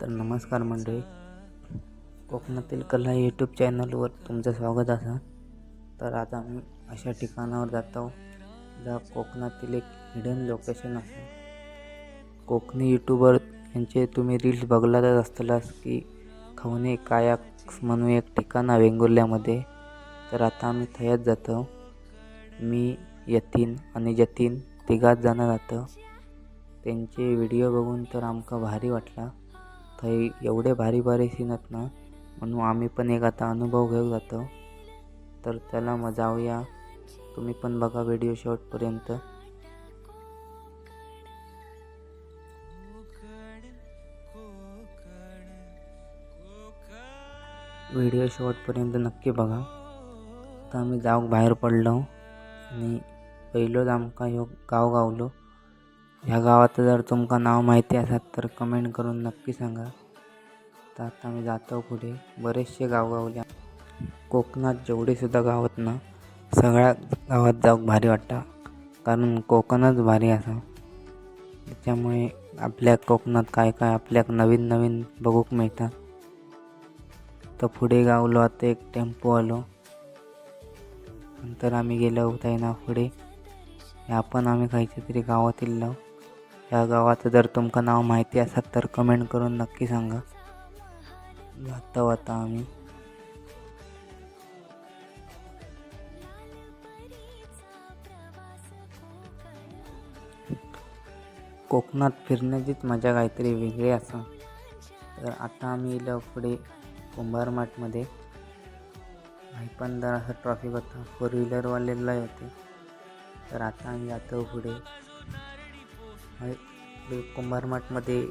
तर नमस्कार मंडळी. कोकणातील कला यूट्यूब चॅनलवर तुमचं स्वागत असा. तर आता आम्ही अशा ठिकाणावर जात आहोत ज्या कोकणातील एक हिडन लोकेशन असा कोकणी यूट्यूबर यांचे तुम्ही रील्स बघलातच असतालाच की खवणे कायाक्स म्हणून एक ठिकाण आहे वेंगुर्ल्यामध्ये. तर आता आम्ही थयात जातो मी यतीन आणि जतीन तिघात जाणार जातो त्यांचे व्हिडिओ बघून तर आमका भारी वाटला. थंय एवढे भारी भारी सीन आहेत ना म्हणून आम्ही पण एक आता अनुभव घेऊ जातो. तर त्याला मग जाऊया. तुम्ही पण बघा व्हिडिओ शेवटपर्यंत व्हिडिओ शेवटपर्यंत नक्की बघा. आता आम्ही जाऊक बाहेर पडलो. आणि पहिलोच आमका ह्यो गाव गावलो. ह्या गावाचं जर तुमका नाव माहिती असत तर कमेंट करून नक्की सांगा. तर आता आम्ही जातो पुढे. बरेचसे गाव गावल्या कोकणात जेवढे सुद्धा गावात ना सगळ्या गावात जाऊक भारी वाटतं. कारण कोकणच भारी असा. त्याच्यामुळे आपल्या कोकणात काय काय आपल्याक नवीन नवीन बघूक मिळतं तर पुढे गावलो आता एक टेम्पो आलो. नंतर आम्ही गेलो ना पुढे. ह्या पण आम्ही खायच्या तरी गावात इल्लो ह्या गावाचं जर तुमका नाव माहिती असत तर कमेंट करून नक्की सांगा. जातो आता आम्ही. कोकणात फिरण्याचीच मजा काहीतरी वेगळी असा. तर आता आम्ही इलं पुढे कुंभारमाठमध्ये काही पण जर असं ट्रॉफिक होता फोर व्हीलरवालेला होते. तर आता आम्ही जातो पुढे. हे पुढे कुंभारमाठमध्ये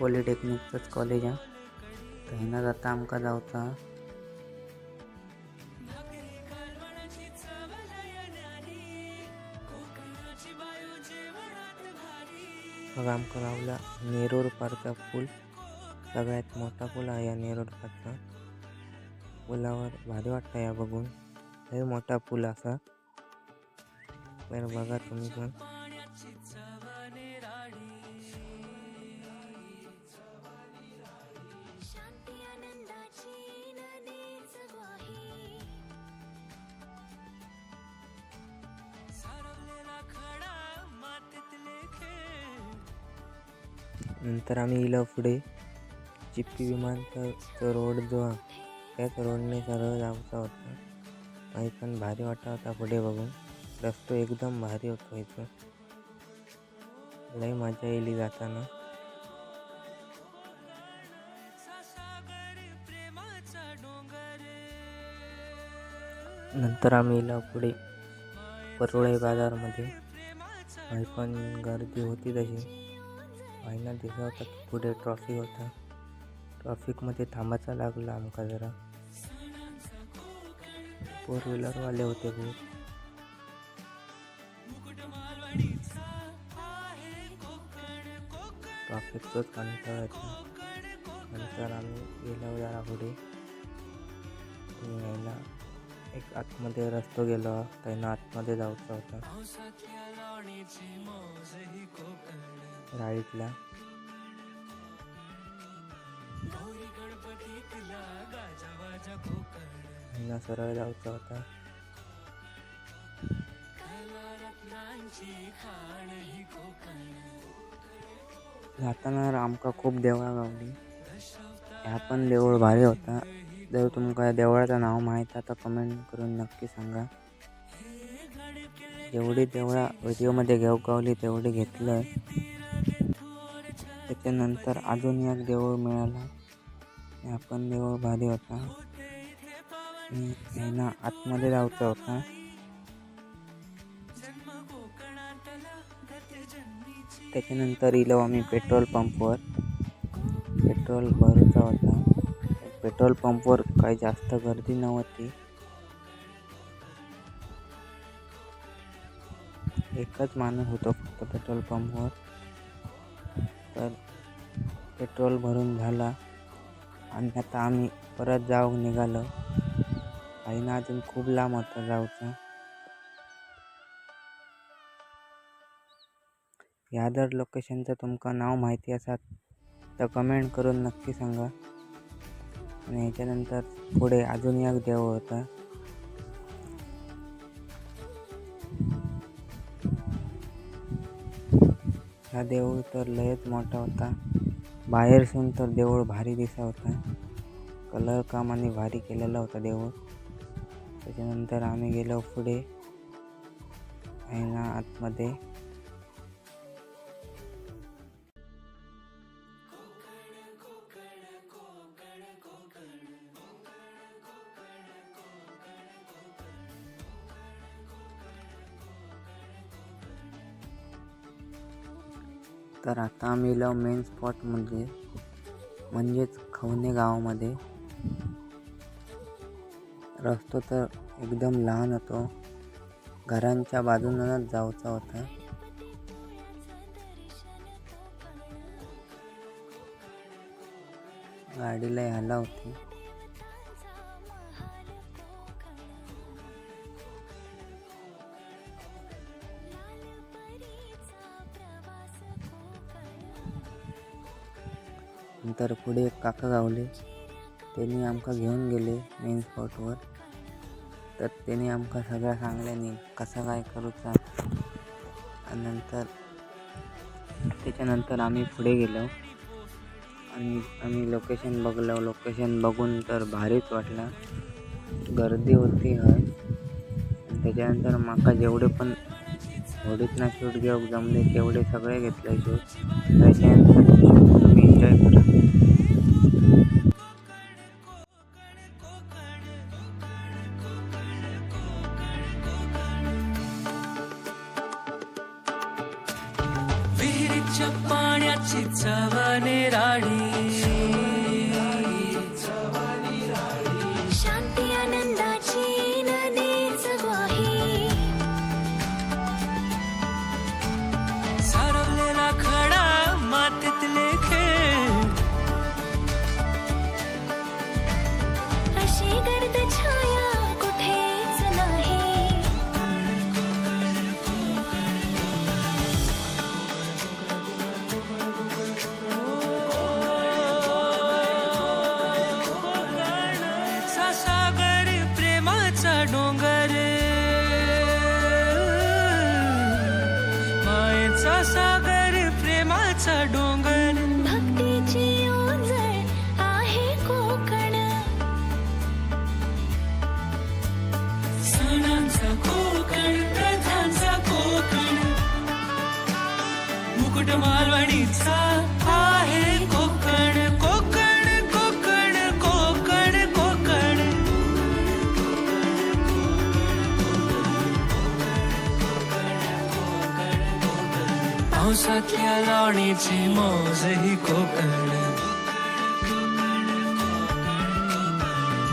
पॉलिटेक्निकचंच कॉलेज आहे. तर हिना जाता आमका जावता मग आमका गावला नेरूर पारचा पूल सगळ्यात मोठा पूल आहे या नेरूर पार्कचा पुलावर भारी वाटतं या बघून. लय मोठा पूल असा. बघा तुम्ही पण. नंतर आम्ही इला पुढे चिप्पी विमानतळचा रोड जो त्याच रोडने सरळ जायचा होता. काही पण भारी वाटा होता पुढे बघून. रस्तो एकदम भारी होतो इथं. लय मजा येईल जाताना. नंतर आम्ही इला पुढे परोळे बाजारमध्ये. काही पण गर्दी होती तशी. महिना दिसत होता की पुढे ट्रॉफिक होता. ट्रॉफिकमध्ये थांबायचा लागला आमका जरा. फोर व्हीलरवाले होते खूप ट्रॉफिकचंच कंटाळ नंतर आम्ही गेलो जरा पुढे. यायला एक आतमध्ये रस्तो गेलो. त्यांना आतमध्ये जायचा होता. राईटला यांना सरळ जायचा होता. जाताना आमका खूप देवळा गावली ह्या पण देऊळ भारी होता. जर तुमका देवळाचं नाव माहीत आहे तर कमेंट करून नक्की सांगा. जेवढी देवळा व्हिडिओमध्ये घेऊ गावली तेवढी घेतलं त्याच्यानंतर अजून एक देऊळ मिळाला. आपण देऊळ भारी होता. आणि ना आतमध्ये जायचा होता. त्याच्यानंतर इलो आम्ही पेट्रोल पंपवर पेट्रोल भरूचा होता. पेट्रोल पंपवर काही जास्त गर्दी नव्हती. एकच माणूस होतो फक्त पेट्रोल पंपवर. पेट्रोल भरून झाला आणि आता आम्ही परत जाऊ निघालो. आईनं अजून खूप लांब होता जाऊचा. ह्या जर लोकेशनचं तुमका नाव माहिती असत तर कमेंट करून नक्की सांगा. आणि ह्याच्यानंतर पुढे अजून एक देव होता. हा देऊळ तर लयच मोठा होता. बाहेरसून तर देऊळ भारी दिसा होता. कलर काम आणि भारी केलेला होता देऊळ. त्याच्यानंतर आम्ही गेलो पुढे. आहे ना आतमध्ये. तर आता आम्ही लव मेन स्पॉटमध्ये म्हणजेच खवणे गावामध्ये. रस्तो तर एकदम लहान होतो. घरांच्या बाजूनच जायचा होता. गाडीला ह्याला होती. नंतर पुढे एक काका गावले. त्यांनी आमकां घेऊन गेले मेन स्पॉटवर तर त्यांनी आमकां सगळं सांगल्यानी कसा काय करूचा. आणि नंतर त्याच्यानंतर आम्ही पुढे गेलो. आणि आम्ही लोकेशन बघलं. लोकेशन बघून तर भारीच वाटलं. गर्दी होती हय त्याच्यानंतर माका जेवढे पण होडीतनं शूट घेऊक जमले तेवढे सगळे घेतले शूट. त्याच्यानंतर ചിച്ചവനെ രാഴി पावसातल्या लावणीची मौज ही कोकण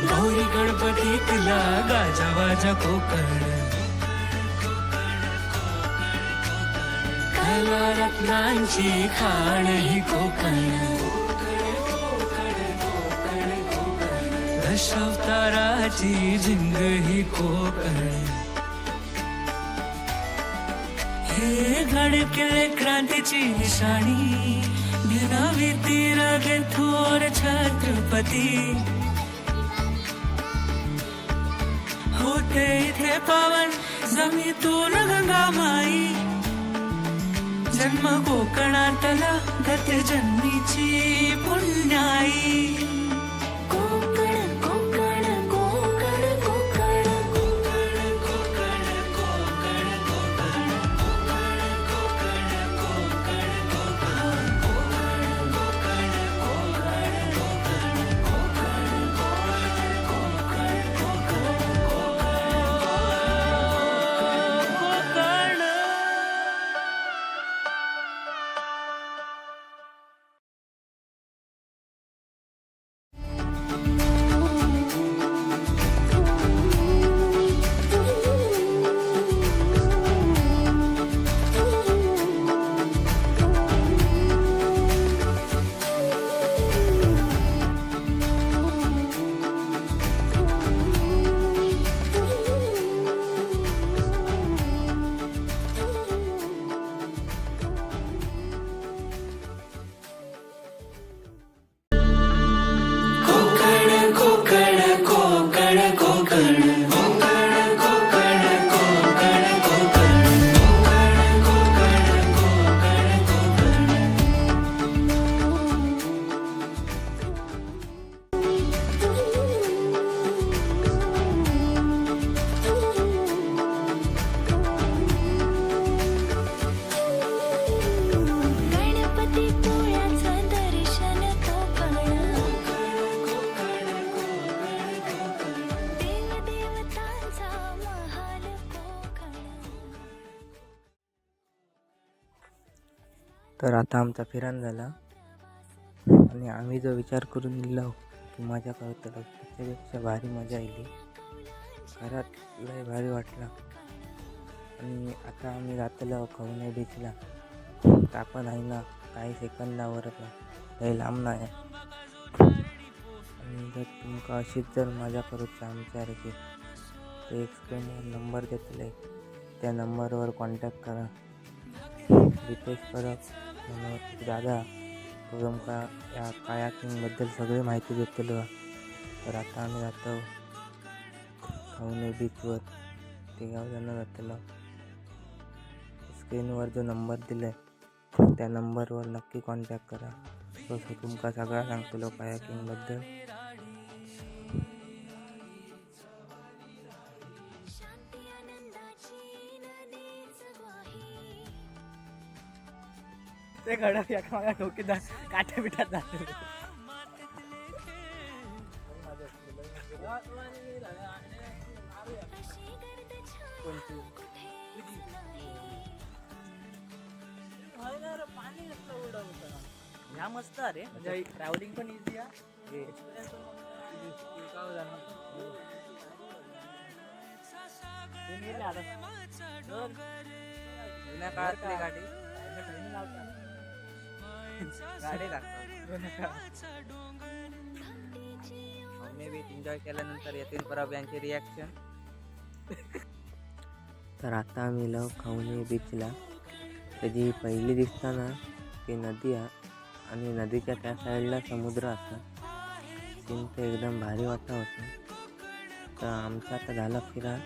गौरी गणपतीतला गाजावाजा कोकण कला रत्नांची खाण ही कोकण दशावताराची झिंग ही कोकण हे गडकिल्ले क्रांतीची निशाणी. भीती रग थोर छत्रपती. होते इथे पावन जमीतून गंगा माई. जन्म कोकणातला गत जन्मीची पुण्याई. तर आता आमचा फिरान झाला. आणि आम्ही जो विचार करून दिला की मजा करत त्याच्यापेक्षा भारी मजा येईल घरात लय भारी वाटला. आणि आता आम्ही जातलो खवणे बीचला तर आपण आहे ना काही सेकंदावरच आहे. लय लांब नाही आहे. आणि जर तुमका अशीच जर मजा करूची आमच्यासारखी तर एक स्क्रीनवर नंबर देतले त्या नंबरवर कॉन्टॅक्ट करा. रिक्वेस्ट करा. दादा तो तुमका या कायाकिंगबद्दल सगळी माहिती देतलो तर आता आम्ही जातो खवणे बीचवर ते गाव जातलो स्क्रीनवर जो नंबर दिला आहे त्या नंबरवर नक्की कॉन्टॅक्ट करा. तो तुमका सगळा सांगतलो कायाकिंगबद्दल. ते घडक एका माझ्या डोक्यात काट्या बिट्यात जाते. ह्या मस्त अरे म्हणजे ट्रॅव्हलिंग पण इझी आहे. एक्सपिरियन्स जुन्या काळातली गाडी. गाडी बी एन्जॉय केल्यानंतर येतील परब यांचे रिॲक्शन तर आता आम्ही लव खाऊने बीचला त्याची पहिली दिसताना ती नदी आहे आणि नदीच्या त्या साईडला समुद्र असा सीन तर एकदम भारी वाटत होतं तर आमचा आता झाला फिरा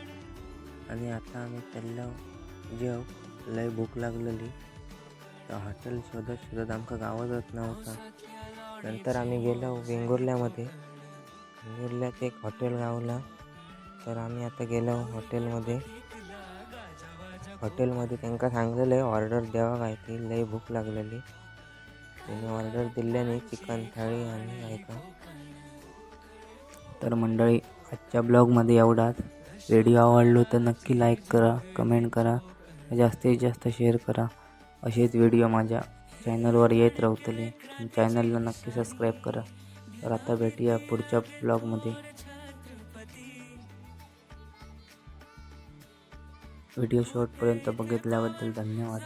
आणि आता आम्ही चाललो जेव. लय भूक लागलेली. हॉटेल शोधत शोधत आमका गावातच नव्हता नंतर आम्ही गेलो वेंगुर्ल्यामध्ये. वेंगुर्ल्यात एक हॉटेल गावला. तर आम्ही आता गेलो हॉटेलमध्ये. हॉटेलमध्ये त्यांना सांगलेलं आहे ऑर्डर द्यावा काय ती लय भूक लागलेली. त्यांनी ऑर्डर दिल्याने चिकन थाळी आणि ऐका तर मंडळी आजच्या ब्लॉगमध्ये एवढाच. व्हिडिओ आवडलो तर नक्की लाईक करा कमेंट करा जास्तीत जास्त शेअर करा. असेच व्हिडिओ माझ्या चॅनलवर येत राहतले. चॅनलला नक्की सबस्क्राईब करा. तर आता भेटूया पुढच्या ब्लॉगमध्ये व्हिडिओ शेवटपर्यंत बघितल्याबद्दल धन्यवाद.